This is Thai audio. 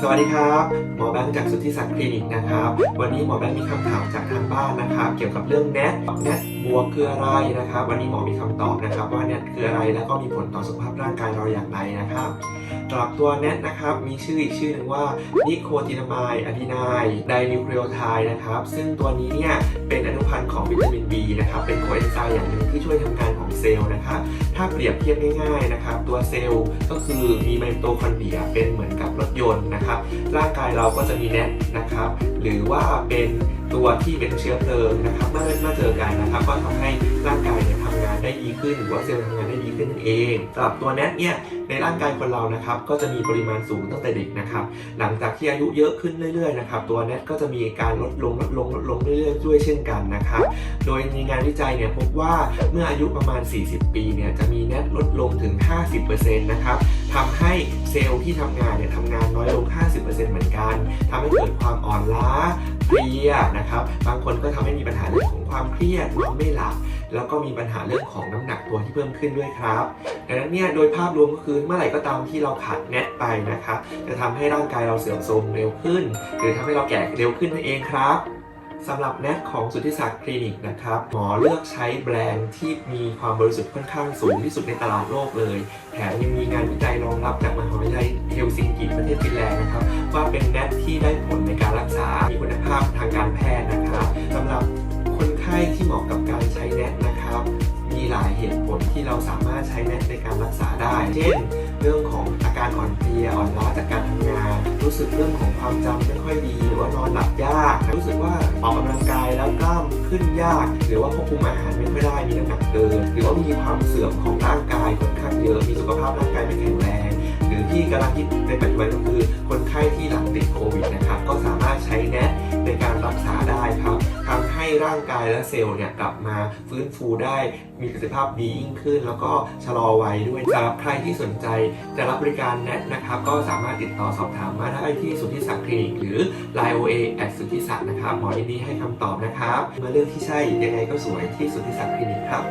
สวัสดีครับ หมอแบงค์จากสุทธิศักดิ์คลินิกนะครับ วันนี้หมอแบงค์มีคำถามจากทาง บ้านนะครับ เกี่ยวกับเรื่องแนทแนทบวกคืออะไรนะครับ วันนี้หมอมีคำตอบนะครับ ว่าแนทคืออะไรแล้วก็มีผลต่อสุขภาพร่างกายเราอย่างไรนะครับสำหรับตัวแนทนะครับมีชื่ออีกชื่อหนึ่งว่านิโคตินามายอะดีนายไดนิวคลีโอไทด์นะครับ ซึ่งตัวนี้เนี่ยเป็นอนุพันธ์ของวิตามิน B นะครับ เป็นโคเอนไซม์อย่างหนึ่งที่ช่วยทำงานของเซลล์นะครับ ถ้าเปรียบเทียบง่ายๆนะครับ ตัวเซลล์ก็คือมีไมโตคอนเดรียเป็นเหมือนกับรถยนต์นะครับ ร่างกายเราก็จะมีแนทนะครับ หรือว่าเป็น ตัวที่เป็นเชื้อเพลิงนะครับเมื่อเมื่อเจอกันนะครับ ก็ทำให้ร่างกายเนี่ยทำงานได้ดีขึ้น หรือว่าเซลล์ทำงานได้ดีขึ้นเองสำหรับตัวแนทเนี่ยในร่างกายคนเรานะครับก็จะมีปริมาณสูงตั้งแต่เด็กนะครับ หลังจากที่อายุเยอะขึ้นเรื่อยๆนะครับตัวแนทก็จะมีการลดลงลดลงลดลงเรื่อยๆด้วยเช่นกันนะครับ โดยในงานวิจัยเนี่ยพบว่าเมื่ออายุประมาณ 40 ปีเนี่ยจะมีแนทลดลงถึง 50%นะครับทำให้เซลล์ที่ทำงานเนี่ยทำงานน้อยลง 50%เหมือนกันทำให้เกิดความอ่อนล้า ลียนะครับ บางคนก็ทำให้มีปัญหาเรื่องของความเครียดนอนไม่หลับ แล้วก็มีปัญหาเรื่องของน้ำหนักตัวที่เพิ่มขึ้นด้วยครับ ดังนั้นเนี่ยโดยภาพรวมก็คือเมื่อไหร่ก็ตามที่เราขาดแนทไปนะครับจะทำให้ร่างกายเราเสื่อมโทรมเร็วขึ้น หรือทำให้เราแก่เร็วขึ้นนั่นเองครับสำหรับแนทของสุทธิศักดิ์คลินิกนะครับหมอเลือกใช้แบรนด์ที่มีความบริสุทธิ์ค่อนข้างสูงที่สุดในตลาดโลกเลย แถมยังมีงานวิจัยรองรับจากมหาวิทยาลัยเฮลซิงกิประเทศฟินแลนด์นะครับว่าเป็นแนทที่ได้ผล หลายเหตุผลที่เราสามารถใช้แนในการรักษาได้ เช่น เรื่องของอาการอ่อนเพลียอ่อนล้าจากการทำงาน รู้สึกเรื่องของความจำไม่ค่อยดี หรือว่านอนหลับยาก รู้สึกว่าออกกำลังกายแล้วกล้ามขึ้นยาก หรือว่าควบคุมอาหารไม่ค่อยได้มีน้ำหนักเกิน หรือว่ามีความเสื่อมของร่างกายค่อนข้างเยอะ มีสุขภาพร่างกายไม่แข็งแรง หรือที่กำลังคิดในปัจจุบันก็คือ คนไข้ที่หลังติดโควิดนะครับก็สามารถใช้แน ร่างกายและเซลล์เนี่ยกลับมาฟื้นฟูได้มีประสิทธิภาพดียิ่งขึ้น แล้วก็ชะลอวัยด้วยสำหรับใครที่สนใจจะรับบริการแนทนะครับก็สามารถติดต่อสอบถามมาได้ที่สุทธิศักดิ์คลินิกหรือ Line OA แอดสุทธิศักดิ์นะครับหมอเอ็นดีให้คำตอบนะครับมาเลือกที่ใช่ยังไงก็สวยที่สุทธิศักดิ์คลินิกครับ